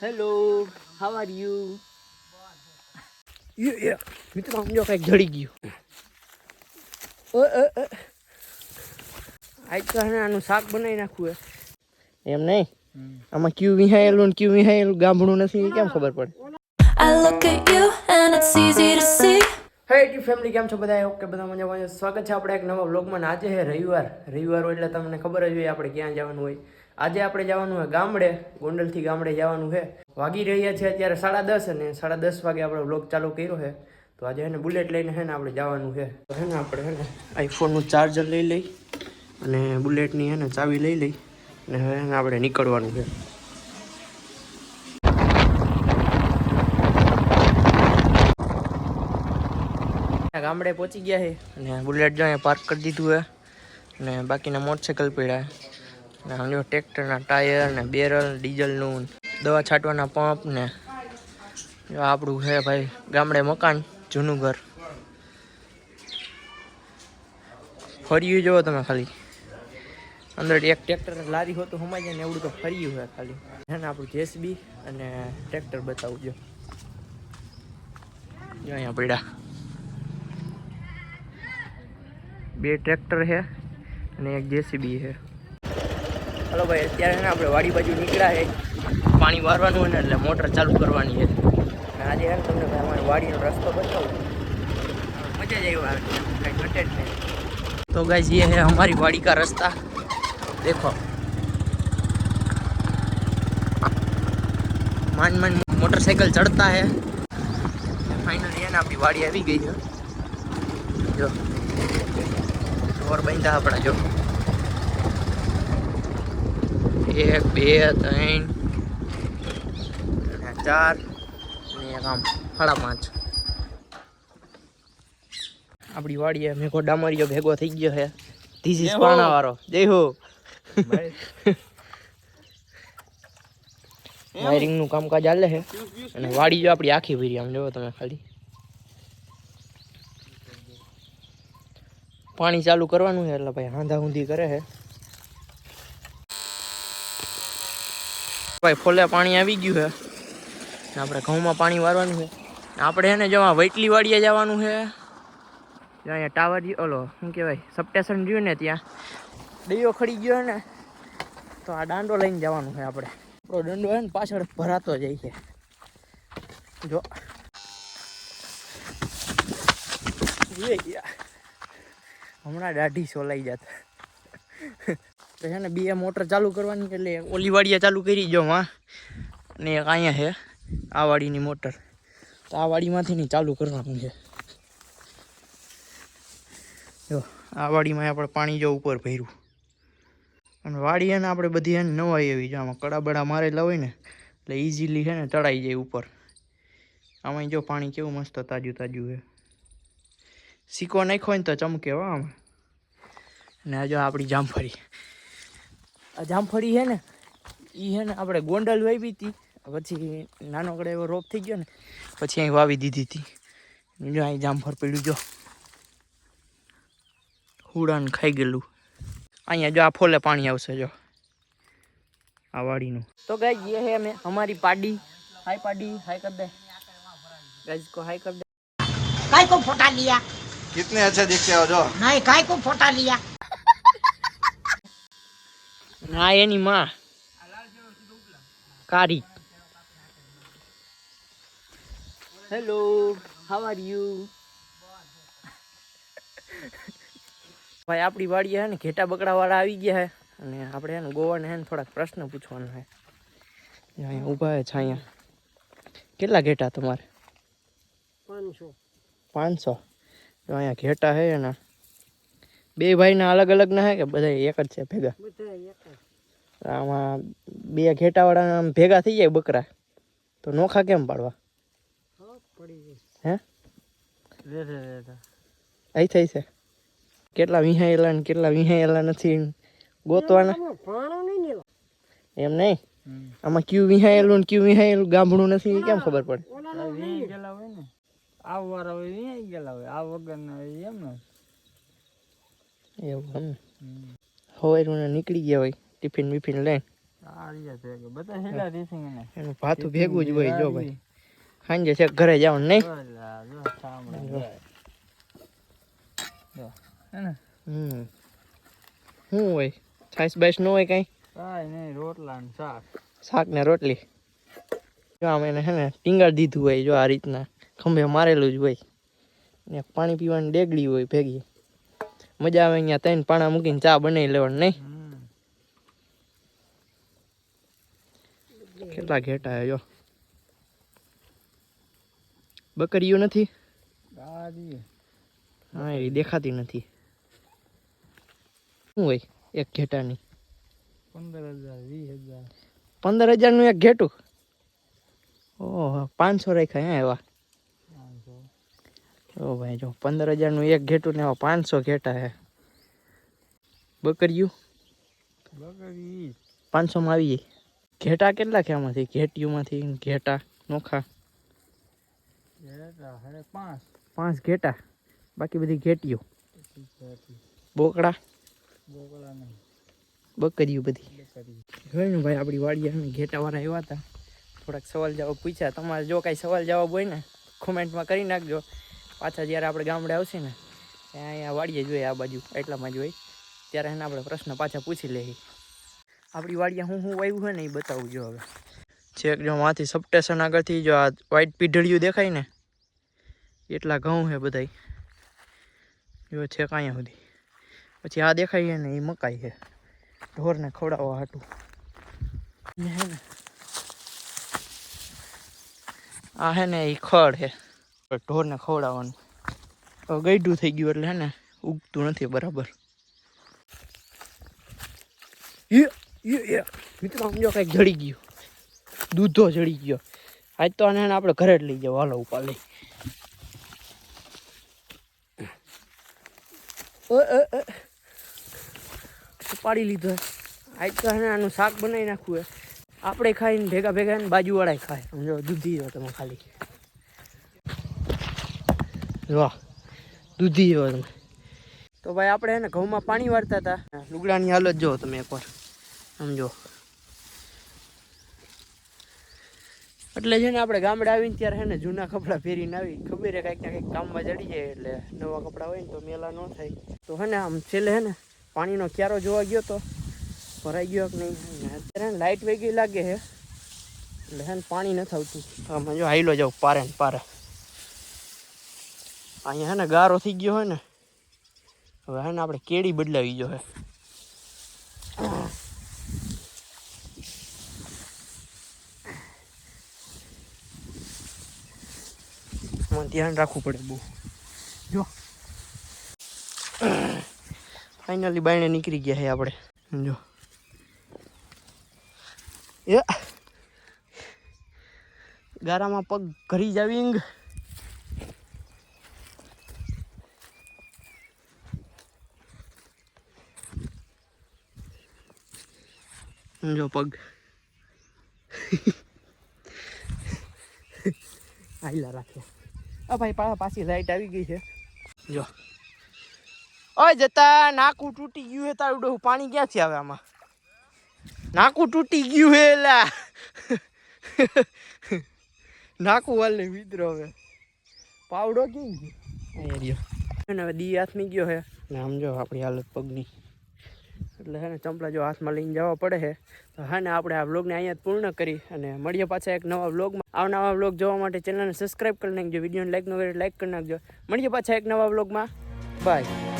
Hello how are you મિત્રો સમજો કંઈક જડી ગયું. આજ તો હે આનું શાક બનાવી નાખવું હે. એમ નહીં? આમાં ક્યુ વિહાયેલું ને ક્યુ વિહાયેલું ગામડું નથી કેમ ખબર પડે? I look at you and it's easy to see. Hey T family કેમ છો બધા? ઓકે બધા મજામાં સ્વાગત છે આપણે એક નવા બ્લોગમાં આજે હે રવિવાર. રવિવાર હોય એટલે તમને ખબર જ હોય આપણે ક્યાં જવાનું હોય. આજે આપણે જવાનું હોય ગામડે, ગોંડલથી ગામડે જવાનું છે. વાગી રહ્યા છે અત્યારે સાડા દસ અને સાડા દસ વાગે આપણે બ્લોગ ચાલુ કર્યો છે. તો આજે હે ને બુલેટ લઈને હે ને આપણે જવાનું છે. તો હે ને આપણે હે ને આઈફોનનું ચાર્જર લઈ લઈ અને બુલેટની હે ને ચાવી લઈ લઈ અને હવે આપણે નીકળવાનું છે. ગામડે પહોંચી ગયા છે અને બુલેટ જો પાર્ક કરી દીધું છે અને બાકીના મોટરસાઇકલ પડ્યા અને ટ્રેક્ટરના ટાયર ને બેરલ, ડીઝલનું દવા છાંટવાના પંપ ને આપણું છે ભાઈ ગામડે મકાન, જૂનું ઘર. ફર્યું જોવો તમે ખાલી. અંદર એક ટ્રેક્ટર લારી હોતું સમાઈ જાય ને એવડું તો ફર્યું હોય ખાલી. એને આપણું જેસબી અને ટ્રેક્ટર બતાવું જો. જો અહીંયા પડ્યા. બે ટ્રેક્ટર છે અને એક જેસીબી છે હલો ભાઈ અત્યારે છે ને આપણે વાડી બાજુ નીકળ્યા છે પાણી વારવાનું હોય ને એટલે મોટર ચાલુ કરવાની છે અને આજે છે ને તમને ભાઈ અમારી વાડીનો રસ્તો બતાવું મજા જ આવી આવે કંઈ ઘટે જ નહીં તો ગાઈઝ ये है हमारी वाड़ी का रास्ता देखो मान मान मोटरसाइकिल चढ़ता है फाइनली है ना अपनी वाड़ी આવી ગઈ છે જો ઓર બાંધા આપણા જો એક બે ત્રણ ચાર અને એક આમ સાડા પાંચ. આપણી વાડીએ મેઘો ડામરિયો ભેગો થઈ ગયો છે. ધીસ ઇઝ પાણા વાળો જય હો. વાયરિંગ નું કામકાજ ચાલે છે. અને વાડી જો આપણી આખી ભરી આમ જોવો તમે ખાલી. પાણી ચાલુ કરવાનું છે એટલે ભાઈ હાંધા ઊંધી કરે છે. ભાઈ ફોલે પાણી આવી ગયું છે આપણે ઘઉંમાં પાણી વારવાનું છે આપણે એને જવા વૈટલી વાડીએ જવાનું છે અહીંયા ટાવર ઓલો, શું કહેવાય, સબસ્ટેશન રહ્યું ને ત્યાં. દૈયો ખડી ગયો ને, તો આ દાંડો લઈને જવાનું છે આપણે. આપણો દંડો છે ને પાછળ ભરાતો જાય છે. જો. હમણાં દાઢી સોલાઈ જાત. તો છે ને બે મોટર ચાલુ કરવાની એટલે ઓલી વાડીએ ચાલુ કરી જો માં ને એક અહીંયા છે આ વાડીની મોટર. તો આ વાડીમાંથી નહીં ચાલુ કરવાનું છે. જો આ વાડીમાં આપણે પાણી જો ઉપર ભર્યું. અને વાડી એને આપણે બધી એને નવાઈ એવી જો આમાં કડાબડા મારેલા હોય ને, એટલે ઇઝીલી છે ને ચડાઈ જાય ઉપર. આમાં જો પાણી કેવું મસ્ત તાજું તાજું છે. સિક્કો નાખ્યો ને તો ચમકે હો આમ. ને જો આપણી જામફળી. જામફળી છે ને એ છે ને આપણે ગોંડલ વાવી હતી પછી નાનકડો એવો રોપ થઈ ગયો ને પછી અહીં વાવી દીધી હતી જો અહીં જામફળ પડ્યું જો હુડાને ખાઈ ગયેલું અહીંયા જો આ ફોલે પાણી આવશે જો આ વાડીનું તો ગાઈઝ ये है हमें हमारी पार्टी हाय पार्टी हाय कर दे गाइस को हाय कर दे काय को फोटा लिया कितने अच्छे दिखते हो जो नहीं काय को फोटा लिया ના એની માં. કારી હેલો હાવ આર યુ ભાઈ આપણી વાડીએ હે ને ઘેટા બકડા વાળા આવી ગયા હે. અને આપણે હે ને ગોવાને હે ને થોડાક પ્રશ્ન પૂછવાના હે. અહીંયા ઊભા હે છાયા. કેટલા ઘેટા તમારે? પાંચસો. પાંચસો? જો અહીંયા ઘેટા હે એના. બે ભાઈના અલગ અલગ ના હે કે બધા એક જ છે ભેગા? આમાં બે ઘેટાવાળા આમ ભેગા થઈ જાય બકરા તો નોખા કેમ પાડવા? હે? અહીં થઈ છે. કેટલા વિહાયેલા ને કેટલા વિહાયેલા નથી ગોતવાના. એમ નહીં આમાં ક્યુ વિહાયેલું ને ક્યુ વિહાયેલું ગામડું નથી કેમ ખબર પડે? ગયેલા હોય વાળા ગયેલા હોય. આ વગરના હોય એમ ને એવું એમ હોય નીકળી ગયા હોય. ટિફિન બિફિન લઈને. એનું. ભાતું ભેગું જ હોય જો ભાઈ સાંજે છે ઘરે જવાનું નહીં? હમ. શું હોય? છાસ બાઈસ ન હોય કાંઈ? કાંઈ રોટલા ને શાક. શાક ને રોટલી. જો આમ એને છે ને ટીંગાળ દીધું હોય જો આ રીતના. ખંભે મારેલું જ હોય. ને પાણી પીવાની ડેગડી હોય ભેગી. મજા આવે અહીંયા ત્રણ પાણા મૂકીને ચા બનાવી લેવાનું નહીં? કેટલા ઘેટા જો. બકરીઓ નથી? હા એ દેખાતી નથી. શું હોય એક ઘેટાની? પંદર હજાર વીસ હજાર પંદર હજારનું એક ઘેટું? ઓહો પાંચસો રાખ્યા હે એવા? ઓ ભાઈ જો પંદર હજારનું એક ઘેટું ને એવા પાંચસો ઘેટા હે. બકરીયું બકરી. પાંચસોમાં આવી જાય. ઘેટા કેટલા છે આમાંથી? ઘેટીયુમાંથી ઘેટા? નોખા? પાંચ. પાંચ ઘેટા? બાકી બધી ઘેટીઓ? બોકડા? બોકડા નહીં. બકરીયું બધી. હોય ને ભાઈ આપણી અમે ઘેટાવાળા આવ્યા હતા. થોડાક સવાલ જવાબ પૂછ્યા. તમારે જો કાંઈ સવાલ જવાબ હોય ને કોમેન્ટમાં કરી નાખજો. પાછા જ્યારે આપણે ગામડે આવશે ને ત્યાં અહીંયા વાડીએ જોઈએ આ બાજુ એટલામાં જ હોય. ત્યારે એને આપણે પ્રશ્ન પાછા પૂછી લઈએ. આપણી વાડીએ હું શું વાવ્યું હોય ને એ બતાવું જો હવે. ચેક જો માંથી સપટેશન આગળથી જો આ વ્હાઈટ પીઢળિયું દેખાય ને, એટલા ઘઉં છે બધાય. જો છે કાંઈ સુધી. પછી આ દેખાય છે ને એ મકાઈ છે ઢોરને ખવડાવવા હાટું. ને હે ને. આ હે ને એ ખડ હે. ઢોરને ખવડાવવાનું. હવે ગઈડું થઈ ગયું એટલે હે ને, ઉગતું નથી બરાબર. યે મિત્રો સમજો કંઈક જડી ગયો. દૂધો જડી ગયો. આજ તો આને આપણે ઘરે જ લઈ જાવ હાલો ઉપા લઈ. ઉપાડી લીધો. આજ તો એને આનું શાક બનાવી નાખવું હે. આપણે ખાઈને ભેગા ભેગા ને બાજુવાળાય ખાય. સમજો દૂધી જો તમે ખાલી. વાહ દૂધી જો તમે. તો ભાઈ આપણે એને ઘઉંમાં પાણી વાળતા હતા. લુગડાની હાલત જો તમે એકવાર. સમજો એટલે છે ને આપણે ગામડે આવીને ત્યારે છે ને જૂના કપડાં પહેરીને આવી, ખબર કાંઈક ને કંઈક કામમાં ચડી જાય એટલે નવા કપડાં હોય ને તો મેલા ન થાય. તો હે ને આમ છેલ્લે હે ને પાણીનો ક્યારો જોવા ગયો તો ભરાઈ ગયો કે નહીં? અત્યારે ને લાઇટ વહી ગઈ લાગે છે એટલે હે ને પાણી નથી આવતું. આમાં જો હાઈલો જાવ પારે ને પારે. અહીંયા હે ને ગારો થઈ ગયો હોય ને, હવે હે ને આપણે કેળી બદલાવી ગયો હે. આમાં ધ્યાન રાખવું પડે બહુ. જો. ફાઇનલી બાયણે નીકળી ગયા છે આપણે. જો. એ. ગારામાં પગ ઘરી જાવીંગ જો પગ. આઈલા રાખ્યા આ ભાઈ પા પાછી લાઈટ આવી ગઈ છે. જો. ઓય જતા નાકું તૂટી ગયું હે તારું ડોહું. પાણી ક્યાંથી આવે આમાં? નાકું તૂટી ગયું હે એલા નાકું વાલે મિત્રો હવે. પાવડો કેમ ગયો દી હાથમી ગયો હે. ને આમ જો આપણી હાલત પગની. એટલે હે ને ચંપલા જો હાથમાં લઈને જવા પડે છે તો હા ને આપણે આ વ્લોગને અહીંયા પૂર્ણ કરી અને મળીએ પાછા એક નવા વ્લોગમાં નવા વ્લોગ જોવા માટે ચેનલને સબસ્ક્રાઈબ કરી નાખજો વિડીયોને લાઈક ન કરે લાઈક કરી નાખજો. મળીએ પાછા એક નવા વ્લોગમાં બાય